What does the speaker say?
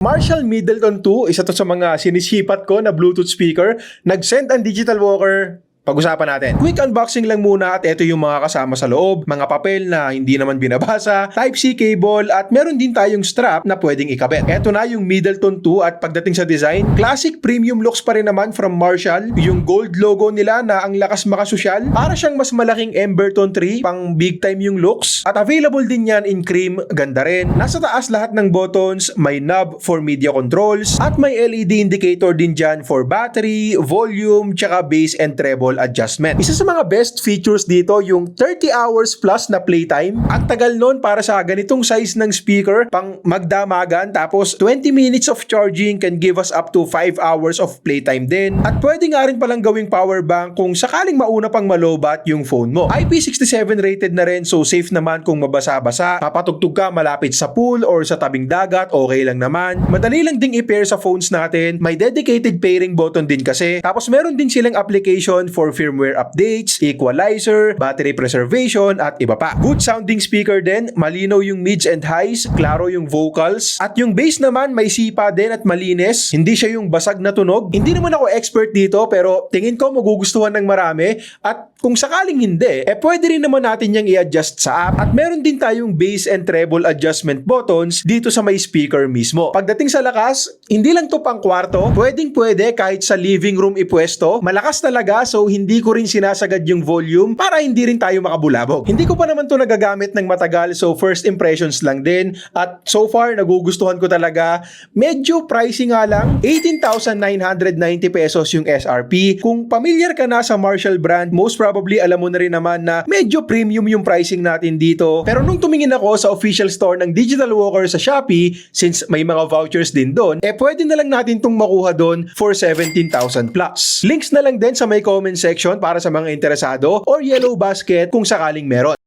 Marshall Middleton 2, isa to sa mga sinisipat ko na Bluetooth speaker. Nag-send ang Digital Walker pag-usapan natin. Quick unboxing lang muna at ito yung mga kasama sa loob, mga papel na hindi naman binabasa, Type-C cable at meron din tayong strap na pwedeng ikabit. Ito na yung Middleton 2 at pagdating sa design, classic premium looks pa rin naman from Marshall. Yung gold logo nila na ang lakas makasosyal, para siyang mas malaking Emberton 3, pang big time yung looks. At available din yan in cream, ganda rin. Nasa taas lahat ng buttons, may knob for media controls, at may LED indicator din dyan for battery, volume, tsaka bass and treble adjustment. Isa sa mga best features dito yung 30 hours plus na playtime. Ang tagal nun para sa ganitong size ng speaker pang magdamagan tapos 20 minutes of charging can give us up to 5 hours of playtime din. At pwede nga rin palang gawing power bank kung sakaling mauna pang malobat yung phone mo. IP67 rated na rin so safe naman kung mabasa-basa. Papatugtog ka malapit sa pool or sa tabing dagat, okay lang naman. Madali lang ding i-pair sa phones natin. May dedicated pairing button din kasi. Tapos meron din silang application for firmware updates, equalizer, battery preservation at iba pa. Good sounding speaker din, malinaw yung mids and highs, klaro yung vocals, at yung bass naman may sipa din at malinis. Hindi siya yung basag na tunog. Hindi naman ako expert dito pero tingin ko magugustuhan ng marami at kung sakaling hindi, eh pwede rin naman natin yung i-adjust sa app. At meron din tayong bass and treble adjustment buttons dito sa may speaker mismo. Pagdating sa lakas, hindi lang to pang kwarto, pwedeng pwede kahit sa living room ipwesto. Malakas talaga so hindi ko rin sinasagad yung volume para hindi rin tayo makabulabog. Hindi ko pa naman to nagagamit ng matagal so first impressions lang din. At so far nagugustuhan ko talaga. Medyo pricey nga lang, 18,990 pesos yung SRP. Kung familiar ka na sa Marshall brand, most probably alam mo na rin naman na medyo premium yung pricing natin dito. Pero nung tumingin ako sa official store ng Digital Walker sa Shopee, since may mga vouchers din doon, eh pwede na lang natin tong makuha doon for 17,000 plus. Links na lang din sa may comment section para sa mga interesado or yellow basket kung sakaling meron.